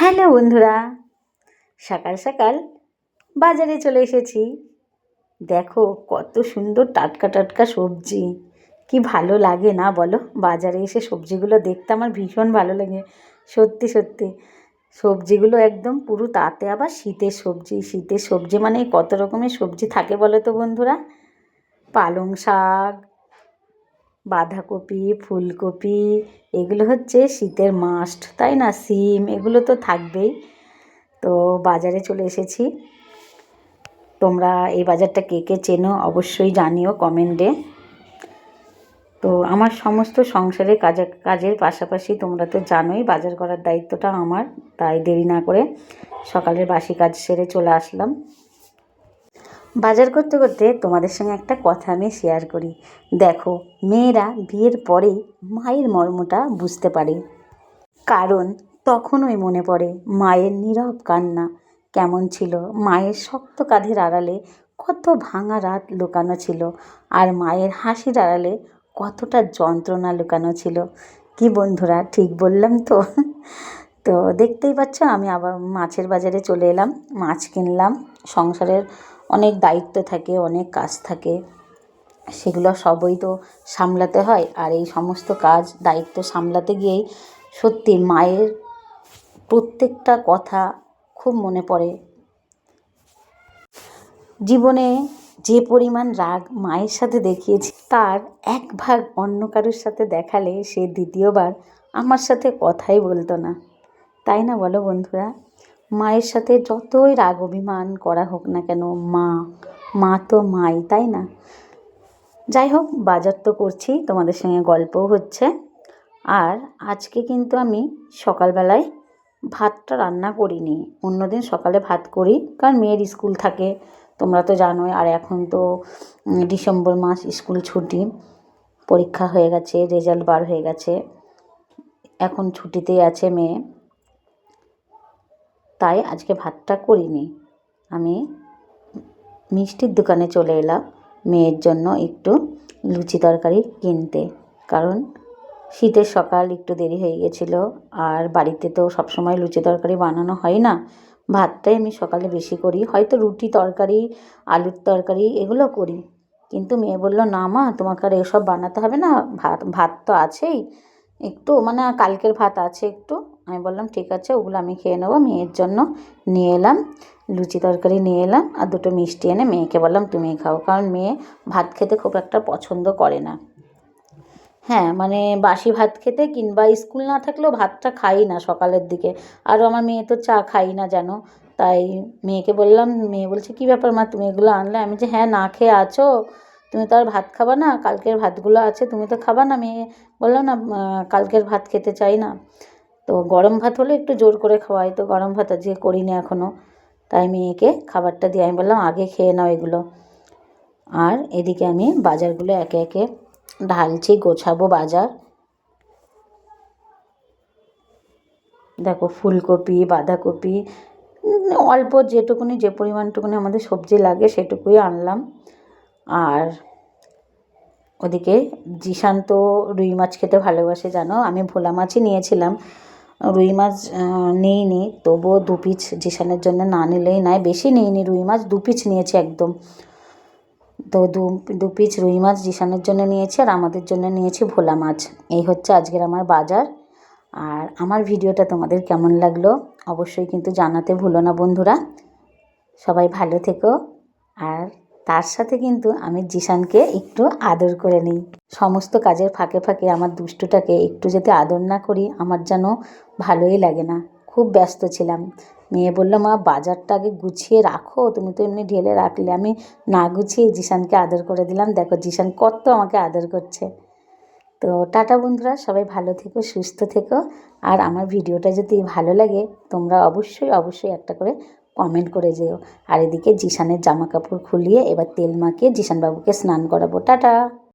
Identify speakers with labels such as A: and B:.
A: Hello বন্ধুরা, সকাল সকাল বাজারে চলে এসেছি। দেখো কত সুন্দর টাটকা টাটকা সবজি, কি ভালো লাগে না বলো? বাজারে এসে সবজিগুলো দেখতে আমার ভীষণ ভালো লাগে, সত্যি সত্যি। সবজিগুলো একদম পুরো তাতে আবার শীতের সবজি শীতের সবজি মানে কত রকমের সবজি থাকে বলো তো বন্ধুরা? পালং শাক বাঁধাকপি, ফুলকপি, এগুলো হচ্ছে শীতের মাস্ট তাই না? সিম, এগুলো তো থাকবেই। তো বাজারে চলে এসেছি। তোমরা এই বাজারটা কে কে চেনো অবশ্যই জানিও কমেন্টে। তো আমার সমস্ত সংসারের কাজের কাজের পাশাপাশি তোমরা তো জানোই বাজার করার দায়িত্বটা আমার, তাই দেরি না করে সকালের বাসি কাজ সেরে চলে আসলাম। বাজার করতে করতে তোমাদের সঙ্গে একটা কথা আমি শেয়ার করি। দেখো, মেয়েরা বিয়ের পরেই মায়ের মর্মটা বুঝতে পারে। কারণ তখনই মনে পড়ে মায়ের নীরব কান্না। কেমন ছিল? মায়ের শক্ত কাঁধের আড়ালে কত ভাঙা রাত লুকানো ছিল আর মায়ের হাসির আড়ালে কতটা যন্ত্রণা লুকানো ছিল। কি বন্ধুরা, ঠিক বললাম তো? তো দেখতেই পাচ্ছ, আমি আবার মাছের বাজারে চলে এলাম, মাছ কিনলাম, সংসারের অনেক দায়িত্ব থাকে, অনেক কাজ থাকে। সেগুলো সবই তো সামলাতে হয়। আর এই সমস্ত কাজ, দায়িত্ব সামলাতে গিয়েই সত্যি মায়ের প্রত্যেকটা কথা খুব মনে পড়ে। জীবনে যে পরিমাণ রাগ মায়ের সাথে দেখিয়েছি, তার এক ভাগ অন্য কারোর সাথে দেখালে সে দ্বিতীয়বার আমার সাথে কথাই বলতো না। তাই না বলো বন্ধুরা? মায়ের সাথে যতই রাগ, অভিমান করা হোক না কেন, মা মা তো মাই, তাই না? যাই হোক, বাজার তো করছি, তোমাদের সঙ্গে গল্পও হচ্ছে। আর আজকে কিন্তু আমি সকালবেলায় ভাতটা রান্না করিনি। অন্যদিন সকালে ভাত করি, কারণ মেয়ের স্কুল থাকে, তোমরা তো জানোই। আর এখন তো ডিসেম্বর মাস, স্কুল ছুটি, পরীক্ষা হয়ে গেছে, রেজাল্ট বার হয়ে গেছে। এখন ছুটিতেই আছে মেয়ে। তাই আজকে ভাতটা করিনি। আমি মিষ্টির দোকানে চলে এলাম মেয়ের জন্য একটু লুচি তরকারি কিনতে। কারণ শীতের সকাল একটু দেরি হয়ে গেছিল, আর বাড়িতে তো সবসময় লুচি তরকারি বানানো হয় না। ভাতটাই আমি সকালে বেশি করি। হয়তো রুটি তরকারি, আলুর তরকারি এগুলো করি। কিন্তু মেয়ে বলল, না মা, তোমাকে আর এসব বানাতে হবে না। ভাত ভাত তো আছেই। একটু মানে কালকের ভাত আছে একটু। আমি বললাম, ঠিক আছে, ওগুলো আমি খেয়ে নেব, মেয়ের জন্য নিয়ে এলাম, লুচি তরকারি নিয়ে এলাম, আর দুটো মিষ্টি এনে মেয়েকে বললাম, তুমি খাও। কারণ মেয়ে ভাত খেতে খুব একটা পছন্দ করে না। হ্যাঁ মানে বাসি ভাত খেতে কিংবা স্কুল না থাকলেও ভাতটা খাই না সকালের দিকে। আরও আমার মেয়ে তো চা খাই না যেন তাই মেয়েকে বললাম, মেয়ে বলছে, কী ব্যাপার মা, তুমি এগুলো আনলে? আমি যে হ্যাঁ না খেয়ে আছো? তুমি তো আর ভাত খাবা না, কালকের ভাতগুলো আছে, তুমি তো খাবা না, মেয়ে। বললাম না কালকের ভাত খেতে চাই না। তো গরম ভাত হলে একটু জোর করে খাওয়াই। তো গরম ভাত আজকে করিনি এখনও তাই মেয়েকে খাবারটা দিয়ে আমি বললাম, আগে খেয়ে নাও এগুলো। আর এদিকে আমি বাজারগুলো একে একে ঢালছি, গোছাবো বাজার। দেখো ফুলকপি, বাঁধাকপি, অল্প যেটুকুনি, যে পরিমাণটুকুনি আমাদের সবজি লাগে সেটুকুই আনলাম। আর ওদিকে জিশান তো রুই মাছ খেতে ভালোবাসে, জানো? আমি ভোলা মাছই নিয়েছিলাম। রুই মাছ নিইনি। তবুও দু পিস জিশানের জন্য না নিলেই নাই। বেশি নিইনি রুই মাছ, দু পিস নিয়েছি একদম। তো দু দু পিস রুই মাছ জিশানের জন্য নিয়েছি আর আমাদের জন্য নিয়েছি ভোলা মাছ। এই হচ্ছে আজকের আমার বাজার। আর আমার ভিডিওটা তোমাদের কেমন লাগল অবশ্যই কিন্তু জানাতে ভুলো না বন্ধুরা। সবাই ভালো থেকো। আর তার সাথে কিন্তু আমি জিশানকে একটু আদর করে নিই। সমস্ত কাজের ফাঁকে ফাঁকে আমার দুষ্টুটাকে একটু যদি আদর না করি, আমার যেন ভালোই লাগে না। খুব ব্যস্ত ছিলাম। মেয়ে বলল, মা, বাজারটা আগে গুছিয়ে রাখো, তুমি তো এমনি ঢেলে রাখলে। আমি না গুছিয়ে জিশানকে আদর করে দিলাম। দেখো, জিশান কত আমাকে আদর করছে। তো টাটা বন্ধুরা, সবাই ভালো থেকো, সুস্থ থেকো। আর আমার ভিডিওটা যদি ভালো লাগে, তোমরা অবশ্যই অবশ্যই একটা করে কমেন্ট করে যেও। আর এদিকে জিশানের জামা কাপড় খুলিয়ে এবার তেল মাখিয়ে জিশানবাবুকে স্নান করাবো। টাটা!